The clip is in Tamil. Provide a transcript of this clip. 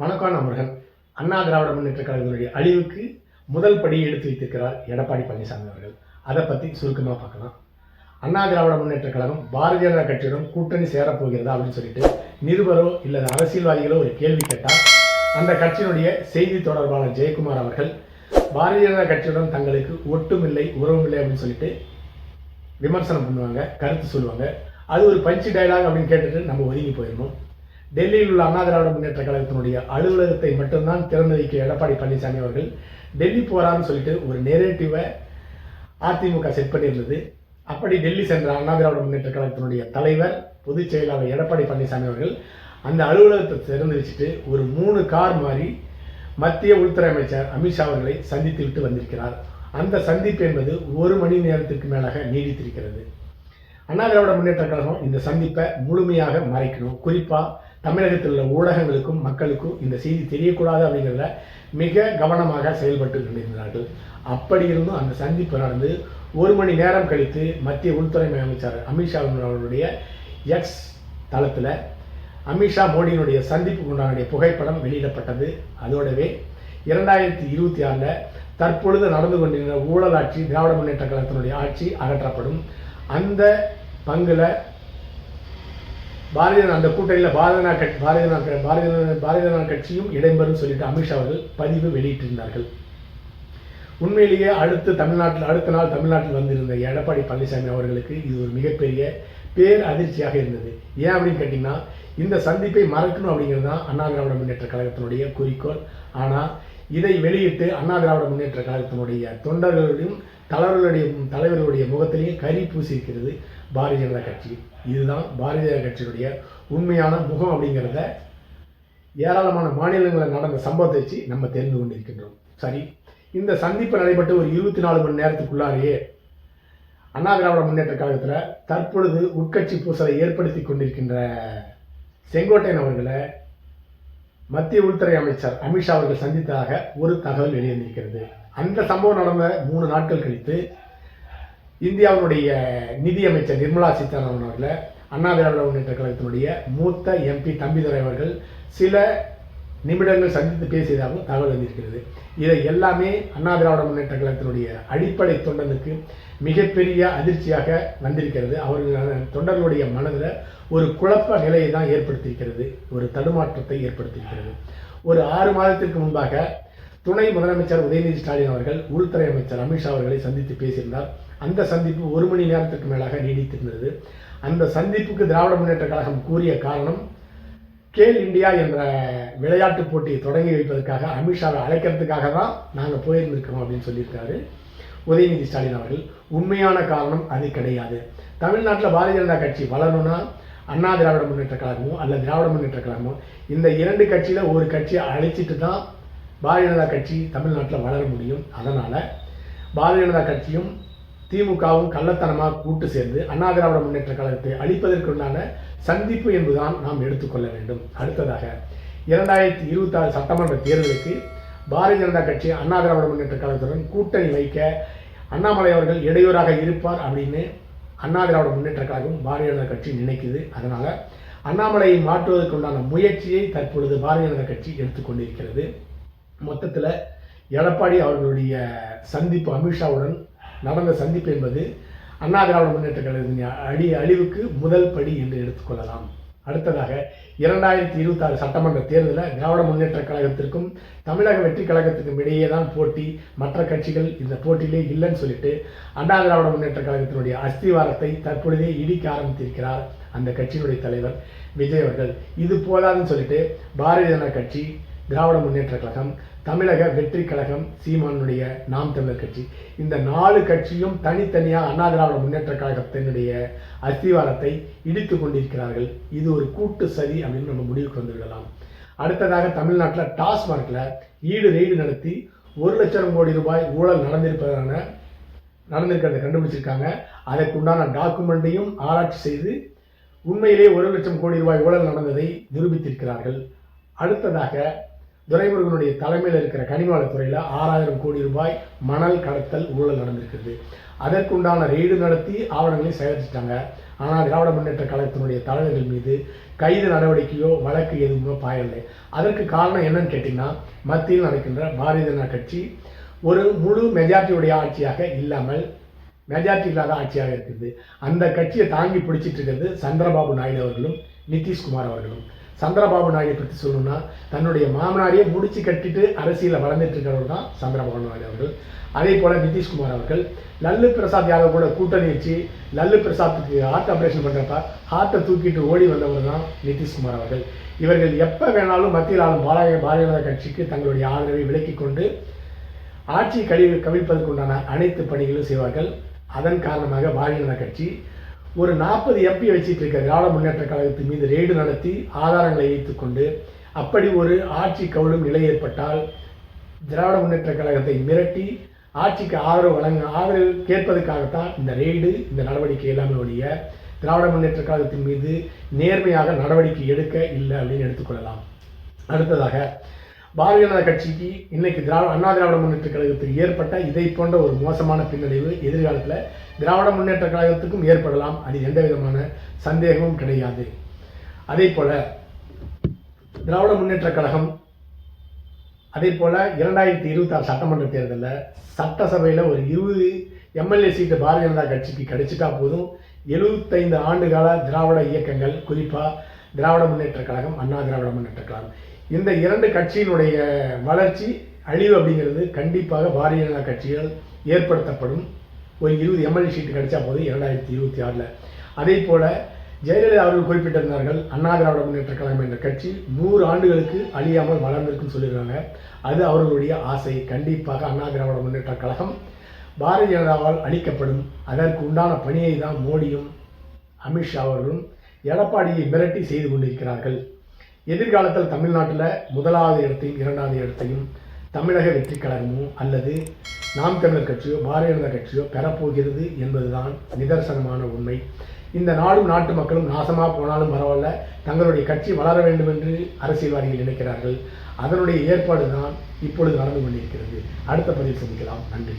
வணக்கம் நண்பர்கள் அண்ணா திராவிட முன்னேற்ற கழகத்தினுடைய அழிவுக்கு முதல் படியை எடுத்து வைத்திருக்கிறார் எடப்பாடி பழனிசாமி அவர்கள். அதை பற்றி சுருக்கமாக பார்க்கலாம். அண்ணா திராவிட முன்னேற்ற கழகம் பாரதிய ஜனதா கட்சியுடன் கூட்டணி சேரப்போகிறதா அப்படின்னு சொல்லிட்டு நிருபரோ இல்லை அரசியல்வாதிகளோ ஒரு கேள்வி கேட்டால் அந்த கட்சியினுடைய செய்தி தொடர்பாளர் ஜெயக்குமார் அவர்கள் பாரதிய ஜனதா கட்சியுடன் தங்களுக்கு ஒட்டுமில்லை உறவுமில்லை அப்படின்னு சொல்லிட்டு விமர்சனம் பண்ணுவாங்க கருத்து சொல்லுவாங்க. அது ஒரு பஞ்சு டயலாக் அப்படின்னு கேட்டுட்டு நம்ம ஒதுங்கி போயிடணும். டெல்லியில் உள்ள அண்ணா திராவிட முன்னேற்ற கழகத்தினுடைய அலுவலகத்தை மட்டும்தான் திறந்து வைக்க எடப்பாடி பழனிசாமி அவர்கள் டெல்லி போகிறான்னு சொல்லிட்டு ஒரு நேரேட்டிவை அதிமுக செட் பண்ணியிருந்தது. அப்படி டெல்லி சென்ற அண்ணா திராவிட முன்னேற்ற கழகத்தினுடைய தலைவர் பொதுச் செயலாளர் எடப்பாடி பழனிசாமி அவர்கள் அந்த அலுவலகத்தை திறந்து வச்சுட்டு ஒரு மூணு கார் மாதிரி மத்திய உள்துறை அமைச்சர் அமித்ஷா அவர்களை சந்தித்து விட்டு வந்திருக்கிறார். அந்த சந்திப்பு என்பது ஒரு மணி நேரத்திற்கு மேலாக நீடித்திருக்கிறது. அண்ணா திராவிட முன்னேற்ற கழகம் இந்த சந்திப்பை முழுமையாக மறைக்கணும். குறிப்பாக தமிழகத்தில் உள்ள ஊடகங்களுக்கும் மக்களுக்கும் இந்த செய்தி தெரியக்கூடாது அப்படிங்கிறத மிக கவனமாக செயல்பட்டு கொண்டிருந்தார்கள். அப்படி இருந்தும் அந்த சந்திப்பு நடந்து ஒரு மணி நேரம் கழித்து மத்திய உள்துறை அமைச்சர் அமித்ஷா அவர்களுடைய எக்ஸ் தளத்தில் அமித்ஷா மோடியினுடைய சந்திப்பு உண்டானுடைய புகைப்படம் வெளியிடப்பட்டது. அதோடவே இரண்டாயிரத்தி இருபத்தி ஆறில் தற்பொழுது நடந்து கொண்டிருந்த ஊழல் ஆட்சி திராவிட முன்னேற்ற கழகத்தினுடைய ஆட்சி அகற்றப்படும். அந்த பங்குல பாரதிய அந்த கூட்டணியில் பாரதிய ஜனதா கட்சி பாரதிய ஜனதா பாரதிய ஜனதா பாரதிய ஜனதா கட்சியும் இடம்பெறும் சொல்லிட்டு அமித்ஷா அவர்கள் பதிவு வெளியிட்டிருந்தார்கள். உண்மையிலேயே அடுத்து தமிழ்நாட்டில் அடுத்த நாள் தமிழ்நாட்டில் வந்திருந்த எடப்பாடி பழனிசாமி அவர்களுக்கு இது ஒரு மிகப்பெரிய பேர் அதிர்ச்சியாக இருந்தது. ஏன் அப்படின்னு கேட்டிங்கன்னா இந்த சந்திப்பை மறக்கணும் அப்படிங்கிறது தான் அண்ணா திராவிட முன்னேற்ற கழகத்தினுடைய குறிக்கோள். ஆனால் இதை வெளியிட்டு அண்ணா திராவிட முன்னேற்ற கழகத்தினுடைய தொண்டர்களுடையும் தலைவர்களுடைய தலைவர்களுடைய முகத்திலையும் கரி பூசியிருக்கிறது. பாரதிய ஜனதா கட்சி. இதுதான் பாரதிய ஜனதா கட்சியினுடைய உண்மையான முகம் அப்படிங்கிறத ஏராளமான மாநிலங்களில் நடந்த சம்பவத்தை வச்சு நம்ம தெரிந்து கொண்டிருக்கின்றோம். சரி இந்த சந்திப்பு நடைபெற்ற ஒரு இருபத்தி நாலு மணி நேரத்துக்குள்ளாரையே அண்ணா திராவிட முன்னேற்ற கழகத்தில் தற்பொழுது உட்கட்சி பூசலை ஏற்படுத்தி கொண்டிருக்கின்ற செங்கோட்டையன் அவர்களை மத்திய உள்துறை அமைச்சர் அமித்ஷா அவர்கள் சந்தித்ததாக ஒரு தகவல் வெளிவந்திருக்கிறது. அந்த சம்பவம் நடந்த மூணு நாட்கள் கழித்து இந்தியாவினுடைய நிதியமைச்சர் நிர்மலா சீதாராமன் அவர்களை அண்ணா திராவிட முன்னேற்ற கழகத்தினுடைய மூத்த எம்பி தம்பிதுரை அவர்கள் சில நிமிடங்கள் சந்தித்து பேசியதாகவும் தகவல் வந்திருக்கிறது. இதை எல்லாமே அண்ணா திராவிட முன்னேற்ற கழகத்தினுடைய அடிப்படை தொண்டனுக்கு மிகப்பெரிய அதிர்ச்சியாக வந்திருக்கிறது. அவர்கள் தொண்டர்களுடைய மனதில் ஒரு குழப்ப நிலையை தான் ஏற்படுத்தியிருக்கிறது. ஒரு தடுமாற்றத்தை ஏற்படுத்தியிருக்கிறது. ஒரு ஆறு மாதத்திற்கு முன்பாக துணை முதலமைச்சர் உதயநிதி ஸ்டாலின் அவர்கள் உள்துறை அமைச்சர் அமித்ஷா அவர்களை சந்தித்து பேசியிருந்தார். அந்த சந்திப்பு ஒரு மணி நேரத்திற்கு மேலாக நீடித்திருந்தது. அந்த சந்திப்புக்கு திராவிட முன்னேற்ற கழகம் கூறிய காரணம் கேல் இந்தியா என்ற விளையாட்டு போட்டியை தொடங்கி வைப்பதற்காக அமித்ஷாவை அழைக்கிறதுக்காக தான் நாங்கள் போயிருந்திருக்கோம் அப்படின்னு சொல்லியிருக்காரு உதயநிதி ஸ்டாலின் அவர்கள். உண்மையான காரணம் அது கிடையாது. தமிழ்நாட்டில் பாரதிய ஜனதா கட்சி வளரணும்னா அண்ணா திராவிட முன்னேற்ற கழகமோ அல்ல திராவிட முன்னேற்ற கழகமோ இந்த இரண்டு கட்சியில் ஒரு கட்சியை அழைச்சிட்டு தான் பாரதிய ஜனதா கட்சி தமிழ்நாட்டில் வளர முடியும். அதனால் பாரதிய ஜனதா கட்சியும் திமுகவும் கள்ளத்தனமாக கூட்டு சேர்ந்து அண்ணா திராவிட முன்னேற்ற கழகத்தை அழிப்பதற்குண்டான சந்திப்பு என்பதுதான் நாம் எடுத்துக்கொள்ள வேண்டும். அடுத்ததாக இரண்டாயிரத்தி இருபத்தாறு சட்டமன்ற தேர்தலுக்கு பாரதிய ஜனதா கட்சி அண்ணா திராவிட முன்னேற்ற கழகத்துடன் கூட்டணி வைக்க அண்ணாமலை அவர்கள் இடையூறாக இருப்பார் அப்படின்னு அண்ணா திராவிட முன்னேற்ற கழகம் பாரதிய ஜனதா கட்சி நினைக்குது. அதனால் அண்ணாமலையை மாற்றுவதற்குண்டான முயற்சியை தற்பொழுது பாரதிய ஜனதா கட்சி எடுத்துக்கொண்டிருக்கிறது. மொத்தத்தில் எடப்பாடி அவர்களுடைய சந்திப்பு அமித்ஷாவுடன் நடந்த சந்திப்பு என்பது அண்ணா திராவிட முன்னேற்ற கழகத்தின் அடி அழிவுக்கு முதல் படி என்று எடுத்துக்கொள்ளலாம். அடுத்ததாக இரண்டாயிரத்தி இருபத்தாறு சட்டமன்ற தேர்தலில் திராவிட முன்னேற்ற கழகத்திற்கும் தமிழக வெற்றி கழகத்திற்கும் இடையே தான் போட்டி. மற்ற கட்சிகள் இந்த போட்டியிலே இல்லைன்னு சொல்லிட்டு அண்ணா திராவிட முன்னேற்ற கழகத்தினுடைய அஸ்திவாரத்தை தற்பொழுதே இடிக்க ஆரம்பித்திருக்கிறார் அந்த கட்சியினுடைய தலைவர் விஜய் அவர்கள். இது போதாதுன்னு சொல்லிட்டு பாரதிய ஜனதா கட்சி திராவிட முன்னேற்ற கழகம் தமிழக வெற்றி கழகம் சீமானுடைய நாம் தமிழர் கட்சி. இந்த நாலு கட்சியும் தனித்தனியாக அண்ணா திராவிட முன்னேற்ற கழகத்தினுடைய அஸ்திவாரத்தை இடித்து கொண்டிருக்கிறார்கள். இது ஒரு கூட்டு சதி அப்படின்னு நம்ம முடிவுக்கு வந்து விடலாம். அடுத்ததாக தமிழ்நாட்டில் டாஸ்மார்க்கில் ஈடு ரெய்டு நடத்தி ஒரு லட்சம் கோடி ரூபாய் ஊழல் நடந்திருப்பதான நடந்திருக்கிறத கண்டுபிடிச்சிருக்காங்க. அதற்குண்டான டாக்குமெண்ட்டையும் ஆராய்ச்சி செய்து உண்மையிலே ஒரு லட்சம் கோடி ரூபாய் ஊழல் நடந்ததை நிரூபித்திருக்கிறார்கள். அடுத்ததாக துரைமுருகனுடைய தலைமையில் இருக்கிற கனிமவளத்துறையில் ஆறாயிரம் கோடி ரூபாய் மணல் கடத்தல் ஊழல் நடந்திருக்கிறது அதற்குண்டான ரெய்டு நடத்தி ஆவணங்களை சேகரிச்சிட்டாங்க. ஆனால் திராவிட முன்னேற்ற கழகத்தினுடைய தலைவர்கள் மீது கைது நடவடிக்கையோ வழக்கு எதுவுமோ பாயவில்லை. அதற்கு காரணம் என்னன்னு கேட்டிங்கன்னா மத்தியில் நடக்கின்ற பாரதிய ஜனதா கட்சி ஒரு முழு மெஜாரிட்டியுடைய ஆட்சியாக இல்லாமல் மெஜாரிட்டி இல்லாத ஆட்சியாக இருக்குது. அந்த கட்சியை தாங்கி பிடிச்சிட்டு இருக்கிறது சந்திரபாபு நாயுடு அவர்களும் நிதிஷ்குமார் அவர்களும். சந்திரபாபு நாயுடு பற்றி சொல்லணும்னா தன்னுடைய மாமனாரையே முடிச்சு கட்டிட்டு அரசியலில் வளர்ந்துட்டு இருக்கிறவர் தான் சந்திரபாபு நாயுடு அவர்கள். அதே போல் நிதிஷ்குமார் அவர்கள். லல்லு பிரசாத் யாதவ் கூட கூட்டணி வச்சு லல்லு பிரசாத்துக்கு ஹார்ட் ஆப்ரேஷன் பண்ணுறப்ப ஹார்ட்டை தூக்கிட்டு ஓடி வந்தவர் தான் நிதிஷ்குமார் அவர்கள். இவர்கள் எப்போ வேணாலும் மத்தியில் ஆளும் பாரதிய பாரதிய ஜனதா கட்சிக்கு தங்களுடைய ஆதரவை விலக்கிக் கொண்டு ஆட்சி கழிவு கவிழ்ப்பதற்குண்டான அனைத்து பணிகளும் செய்வார்கள். அதன் காரணமாக பாரதிய ஜனதா கட்சி ஒரு நாற்பது எம்பி வச்சிட்டு இருக்க திராவிட முன்னேற்ற கழகத்தின் மீது ரெய்டு நடத்தி ஆதாரங்களை வைத்துக்கொண்டு அப்படி ஒரு ஆட்சி கவுளும் நிலை ஏற்பட்டால் திராவிட முன்னேற்ற கழகத்தை மிரட்டி ஆட்சிக்கு ஆதரவு வழங்க ஆதரவு கேட்பதற்காகத்தான் இந்த ரெய்டு இந்த நடவடிக்கை எல்லாமே ஒழிய திராவிட முன்னேற்ற கழகத்தின் மீது நேர்மையாக நடவடிக்கை எடுக்க இல்லை அப்படின்னு எடுத்துக்கொள்ளலாம். அடுத்ததாக பாரதிய ஜனதா கட்சிக்கு இன்னைக்கு திராவிட அண்ணா திராவிட முன்னேற்ற கழகத்துக்கு ஏற்பட்ட இதை போன்ற ஒரு மோசமான பின்னடைவு எதிர்காலத்தில் திராவிட முன்னேற்ற கழகத்துக்கும் ஏற்படலாம் அது எந்த விதமான சந்தேகமும் கிடையாது. அதே போல திராவிட முன்னேற்ற கழகம் அதே போல இரண்டாயிரத்தி இருபத்தாறு சட்டமன்ற தேர்தலில் சட்டசபையில் ஒரு இருபது எம்எல்ஏ சீட்டு பாரதிய ஜனதா கட்சிக்கு கிடைச்சிட்டா போதும். எழுபத்தைந்து ஆண்டு கால திராவிட இயக்கங்கள் குறிப்பாக திராவிட முன்னேற்ற கழகம் அண்ணா திராவிட முன்னேற்ற கழகம். இந்த இரண்டு கட்சியினுடைய வளர்ச்சி அழிவு அப்படிங்கிறது கண்டிப்பாக பாரதிய ஜனதா கட்சியால் ஏற்படுத்தப்படும். ஒரு இருபது எம்எல்ஏ சீட்டு கிடைச்சா போது இரண்டாயிரத்தி இருபத்தி ஆறில். அதே போல் ஜெயலலிதா அவர்கள் குறிப்பிட்டிருந்தார்கள் அண்ணா திராவிட முன்னேற்ற கழகம் என்ற கட்சி நூறு ஆண்டுகளுக்கு அழியாமல் வளர்ந்திருக்குன்னு சொல்லியிருக்காங்க. அது அவர்களுடைய ஆசை. கண்டிப்பாக அண்ணா திராவிட முன்னேற்ற கழகம் பாரதிய ஜனதாவால் அளிக்கப்படும் அதற்கு உண்டான பணியை தான் மோடியும் அமித்ஷா அவர்களும் எடப்பாடியை மிரட்டி செய்து கொண்டிருக்கிறார்கள். எதிர்காலத்தில் தமிழ்நாட்டில் முதலாவது இடத்தையும் இரண்டாவது இடத்தையும் தமிழக வெற்றி கழகமோ அல்லது நாம் தமிழர் கட்சியோ பாரதிய ஜனதா கட்சியோ பெறப்போகிறது என்பதுதான் நிதர்சனமான உண்மை. இந்த நாடும் நாட்டு மக்களும் நாசமாக போனாலும் பரவாயில்ல தங்களுடைய கட்சி வளர வேண்டும் என்று அரசியல்வாதிகள் நினைக்கிறார்கள். அதனுடைய ஏற்பாடு தான் இப்பொழுது நடந்து கொண்டிருக்கிறது. அடுத்த பதிவு சந்திக்கலாம். நன்றி.